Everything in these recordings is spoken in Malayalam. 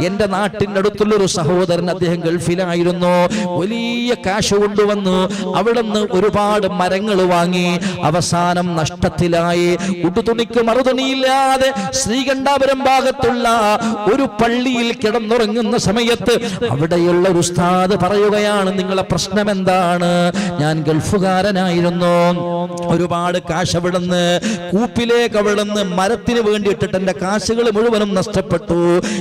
എന്റെ ഒരു സഹോദരൻ അദ്ദേഹം ഗൾഫിലായിരുന്നു. വലിയ കാശ് കൊണ്ടുവന്നു നിന്ന് ഒരുപാട് മരങ്ങൾ വാങ്ങി അവസാനം നഷ്ടത്തിലായി. ഉടുതുണിക്ക് മറുതുണിയില്ലാതെ ശ്രീകണ്ഠാപുരം ഭാഗത്തുള്ള ഒരു പള്ളിയിൽ കിടന്നുറങ്ങുന്ന സമയത്ത് അവിടെയുള്ള ഒരു ഉസ്താദ് പറയുകയാണ് നിങ്ങളെ പ്രശ്നം എന്താണ്? ഞാൻ ഗൾഫുകാരനായിരുന്നു. ഒരുപാട് കാശ് അവിടെ നിന്ന് കൂപ്പിലേക്ക് അവിടെ നിന്ന് മരത്തിന് വേണ്ടിയിട്ടിട്ട് എന്റെ കാശുകൾ മുഴുവനും നഷ്ടപ്പെട്ടു.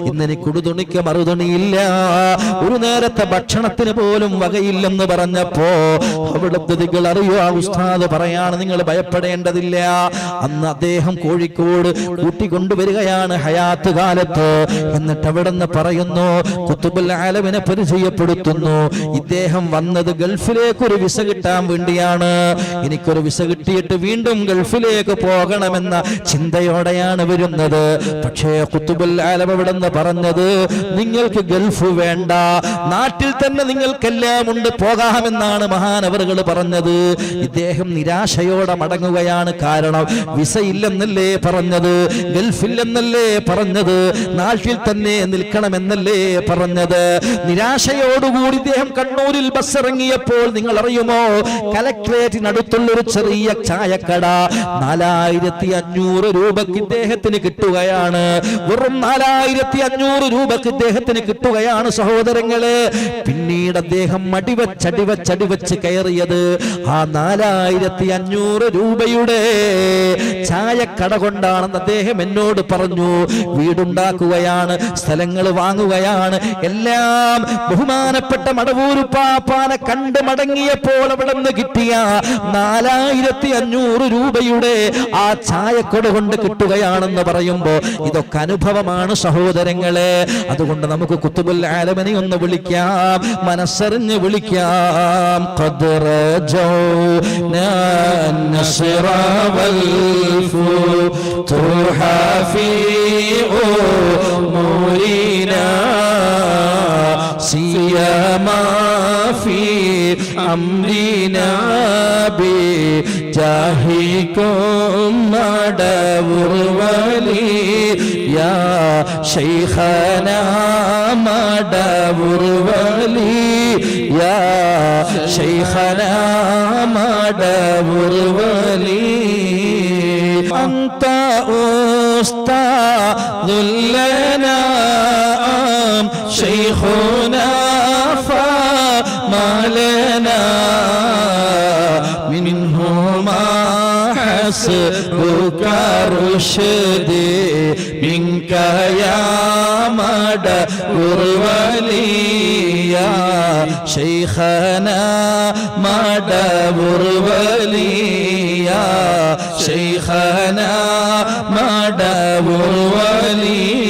ഇന്ന് എനിക്ക് ഉടുതുണിക്ക് മറുതുണിയില്ല. ഒരു നേരത്തെ ഭക്ഷണത്തിന് പോലും വകയില്ലെന്ന് പറഞ്ഞപ്പോ അവിടുത്തെ നിങ്ങൾ അറിയോ ആ ഉസ്താദ് പറയാണ് നിങ്ങൾ ഭയപ്പെടേണ്ടതില്ല. അന്ന് അദ്ദേഹം കോഴിക്കോട് കൂട്ടിക്കൊണ്ടുവരികയാണ് ഹയാത്ത് കാലത്ത്. എന്നിട്ട് അവിടുന്ന് പറയുന്നു കുത്തുബുൽ ആലമിനെ പരിചയപ്പെടുത്തുന്നു. ഇദ്ദേഹം വന്നത് ഗൾഫിലേക്ക് ഒരു വിസ കിട്ടാൻ വേണ്ടിയാണ്. എനിക്കൊരു വിസ കിട്ടിയിട്ട് വീണ്ടും ഗൾഫിലേക്ക് പോകണമെന്ന ചിന്തയോടെയാണ് വരുന്നത്. പക്ഷേ കുത്തുബുൽ ആലം നിന്ന് പറഞ്ഞത് നിങ്ങൾക്ക് ഗൾഫ് വേണ്ട. നാട്ടിൽ തന്നെ നിങ്ങൾക്കെല്ലാം ഉണ്ട് പോകാമെന്നാണ് മഹാനവറുകൾ പറഞ്ഞത്. ഇദ്ദേഹം നിരാശയോടെ മടങ്ങുകയാണ് കാരണം വിസ ഇല്ലെന്നല്ലേ പറഞ്ഞത് ഗൾഫില്ലെന്നല്ലേ പറഞ്ഞത് നാട്ടിൽ തന്നെ നിൽക്കണമെന്നല്ലേ പറഞ്ഞത്. നിരാശയോടുകൂടി ഇദ്ദേഹം കണ്ണൂരിൽ ബസ് ഇറങ്ങിയപ്പോൾ നിങ്ങൾ അറിയുമോ കലക്ട്രേറ്റിനടുത്തുള്ള ഒരു ചെറിയ ചായക്കട നാലായിരത്തി അഞ്ഞൂറ് രൂപക്ക് ഇദ്ദേഹത്തിന് കിട്ടുകയാണ്. വെറും നാലായിരത്തി അഞ്ഞൂറ് രൂപക്ക് ഇദ്ദേഹത്തിന് കിട്ടുകയാണ് സഹോദരങ്ങൾ. പിന്നീട് അദ്ദേഹം വെച്ച് കയറിയത് ആ നാലായിരത്തി അഞ്ഞൂറ് രൂപയുടെ ചായക്കട കൊണ്ടാണെന്ന് അദ്ദേഹം എന്നോട് പറഞ്ഞു. വീടുണ്ടാക്കുകയാണ് സ്ഥലങ്ങൾ വാങ്ങുകയാണ് എല്ലാം ബഹുമാനപ്പെട്ട മടവൂര് പാപ്പാനെ കണ്ട് മടങ്ങിയപ്പോൾ അവിടെ നിന്ന് കിട്ടിയ നാലായിരത്തി അഞ്ഞൂറ് രൂപയുടെ ആ ചായക്കട കൊണ്ട് കിട്ടുകയാണെന്ന് പറയുമ്പോൾ ഇതൊക്കെ അനുഭവമാണ് സഹോദരങ്ങളെ. അതുകൊണ്ട് നമുക്ക് കുത്തുബുൽ ആലമനെ ഒന്ന് വിളിക്കാം മനസ്സറിഞ്ഞ് വിളിക്കാം ഖദ്റ ജൗനാ النصر والفتوح في أمورنا سيما في أمرنا بجاهكم ഷാഹിക്കും മടവുർവലിയ ശൈഖന മടവുർവലിയ ശൈഖന മടവുറുവലി അന്ത ഉസ്താദുല്ലന ശൈഖുന حسبك رشدي منك يا مدى ولي يا شيخنا مدى ولي يا شيخنا مدى ولي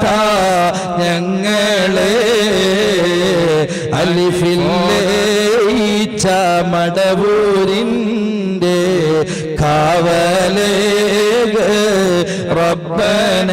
ഹല്ലില്ലാത്ത ഞങ്ങളെ അലിഫില്ലേ മടവൂരിന്റെ കാവലേ റബ്ബന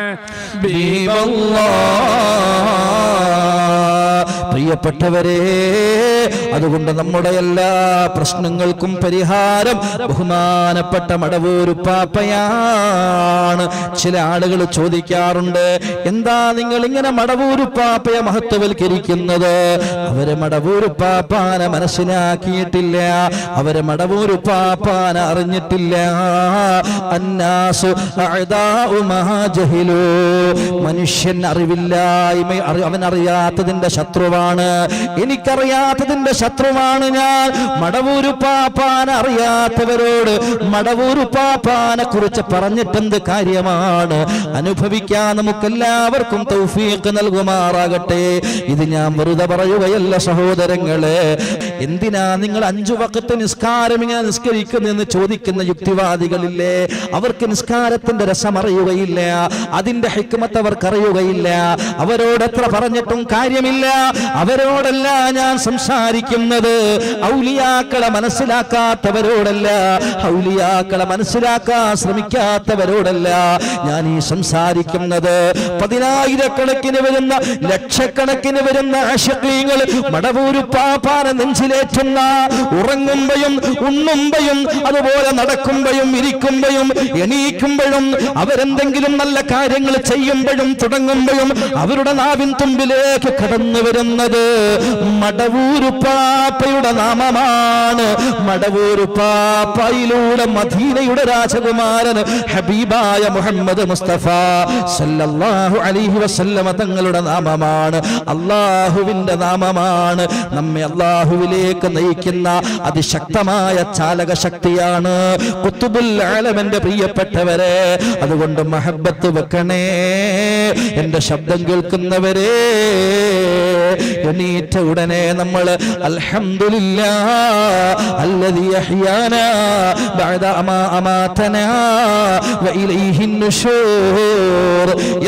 പ്രിയപ്പെട്ടവരെ അതുകൊണ്ട് നമ്മുടെ എല്ലാ പ്രശ്നങ്ങൾക്കും പരിഹാരം ബഹുമാനപ്പെട്ട മടവൂരു പാപ്പയാണ്. ചില ആളുകൾ ചോദിക്കാറുണ്ട് എന്താ നിങ്ങൾ ഇങ്ങനെ മടവൂരു പാപ്പയെ മഹത്വവൽക്കരിക്കുന്നത്? അവരെ മടവൂരു പാപ്പാനെ മനസ്സിലാക്കിയിട്ടില്ല. അവരെ മടവൂരു പാപ്പാനെ അറിഞ്ഞിട്ടില്ല. അന്നാസു. മനുഷ്യൻ അറിവില്ലായ്മ അവൻ അറിയാത്തതിന്റെ ശത്രുവാണ്. എനിക്കറിയാത്തതിന്റെ ശത്രുവാണ് ഞാൻ. മടവൂരു പാപ്പാൻ അറിയാത്തവരോട് മടവൂരു പാപ്പാനെ കുറിച്ച് പറഞ്ഞിട്ടെന്ത് കാര്യമാണ്? അനുഭവിക്കാൻ നമുക്കെല്ലാവർക്കും തൗഫീഖ് നൽകുമാറാകട്ടെ. ഇത് ഞാൻ വെറുതെ പറയുകയല്ല സഹോദരങ്ങളെ. എന്തിനാ നിങ്ങൾ അഞ്ചു വക്കത്ത് നിസ്കാരം ഇങ്ങനെ നിസ്കരിക്കുന്നെന്ന് ചോദിക്കുന്ന യുക്തിവാദികളില്ലേ? അവർക്ക് നിസ്കാരത്തിന്റെ രസം അറിയുകയില്ല. അതിന്റെ ഹിക്മത്ത് അവർക്ക് അറിയുകയില്ല. അവരോട് എത്ര പറഞ്ഞിട്ടും കാര്യമില്ല. അവരോടല്ല ഞാൻ സംസാരിക്കുന്നത്. ഔലിയാക്കളെ മനസ്സിലാക്കാത്തവരോടല്ല. ഔലിയാക്കളെ മനസ്സിലാക്കാൻ ശ്രമിക്കാത്തവരോടല്ല ഞാൻ ഈ സംസാരിക്കുന്നത്. പതിനായിരക്കണക്കിന് വരുന്ന ലക്ഷക്കണക്കിന് വരുന്ന ആശക്തികൾ മടവൂരു പാപ്പാന നെഞ്ചിലേറ്റുന്ന ഉറങ്ങുമ്പോഴും ഉണ്ണുമ്പോഴും അതുപോലെ നടക്കുമ്പോഴും ഇരിക്കുമ്പോഴും എണീക്കുമ്പോഴും അവരെന്തെങ്കിലും നല്ല കാര്യങ്ങൾ ചെയ്യുമ്പോഴും തുടങ്ങുമ്പോഴും അവരുടെ നാവിൻ തുമ്പിലേക്ക് കടന്നു വരുന്നത് മടവൂരു പാപ്പയുടെ നാമമാണ്. മടവൂരു പാപ്പയിലൂടെ മദീനയുടെ രാജകുമാരൻ ഹബീബായ മുഹമ്മദ് മുസ്തഫ സല്ലല്ലാഹു അലൈഹി വസല്ലമ തങ്ങളുടെ നാമമാണ്. അള്ളാഹുവിന്റെ നാമമാണ്. നമ്മെ അള്ളാഹുവിലേക്ക് നയിക്കുന്ന അതിശക്തമായ ചാലക ശക്തിയാണ് കുത്തുബുൽ ആലമന്റെ പ്രിയപ്പെട്ടവരെ. അതുകൊണ്ട് മഹബത്ത് വെക്കണേ. എന്റെ ശബ്ദം കേൾക്കുന്നവരെ. എണീറ്റ ഉടനെ നമ്മൾ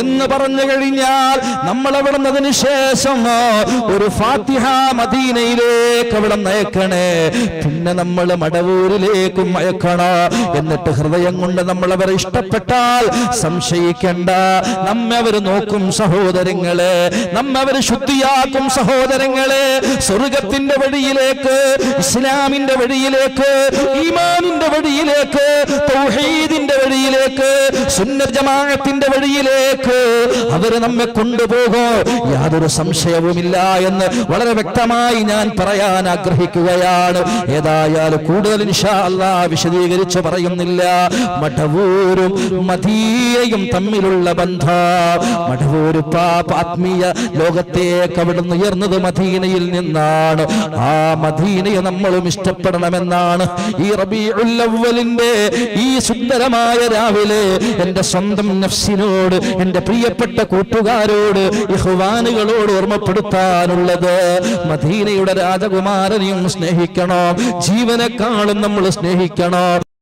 എന്ന് പറഞ്ഞു കഴിഞ്ഞാൽ നമ്മൾ അവിടെ നിന്നതിന് ശേഷം ഒരു ഫാത്തിഹ മദീനയിലേക്ക് അവിടെ നയക്കണേ. പിന്നെ നമ്മൾ മടവൂരിലേക്കും അയക്കണം? എന്നിട്ട് ഹൃദയം കൊണ്ട് നമ്മൾ അവരെ ഇഷ്ടപ്പെട്ടാൽ സംശയിക്കണ്ട. നമ്മെ അവർ നോക്കും സഹോദരങ്ങളെ നമ്മെ അവർ ശുദ്ധിയാക്കും സഹോദരങ്ങളെ സ്വർഗത്തിന്റെ വഴിയിലേക്ക് ഇസ്ലാമിന്റെ വഴിയിലേക്ക് ഈമാനിന്റെ വഴിയിലേക്ക് തൗഹീദിന്റെ ജമാഅത്തിന്റെ വഴിയിലേക്ക് അവർ നമ്മെ കൊണ്ടുപോകോ. യാതൊരു സംശയവുമില്ല എന്ന് വളരെ വ്യക്തമായി ഞാൻ പറയാൻ ആഗ്രഹിക്കുകയാണ്. ഏതായാലും കൂടുതൽ വിശദീകരിച്ച് പറയുന്നില്ല. മഠവൂരും മദീനയും തമ്മിലുള്ള ബന്ധ. മഠവൂര് പാപ ആത്മീയ ലോകത്തേക്ക് അവിടുന്ന് ഉയർന്നത് മദീനയിൽ നിന്നാണ്. ആ മദീനയെ നമ്മളും ഇഷ്ടപ്പെടണമെന്നാണ് ഈ റബി ഉള്ളവലിന്റെ ഈ സുന്ദരമായ രാവിലെ എന്റെ സ്വന്തം നഫ്സിനോട് എന്റെ പ്രിയപ്പെട്ട കൂട്ടുകാരോട് ഇഹ്വാനുകളോട് ഓർമ്മപ്പെടുത്താനുള്ളത്. മദീനയുടെ രാജകുമാരനെയും സ്നേഹിക്കണം. ജീവനെക്കാളും നമ്മൾ സ്നേഹിക്കണം.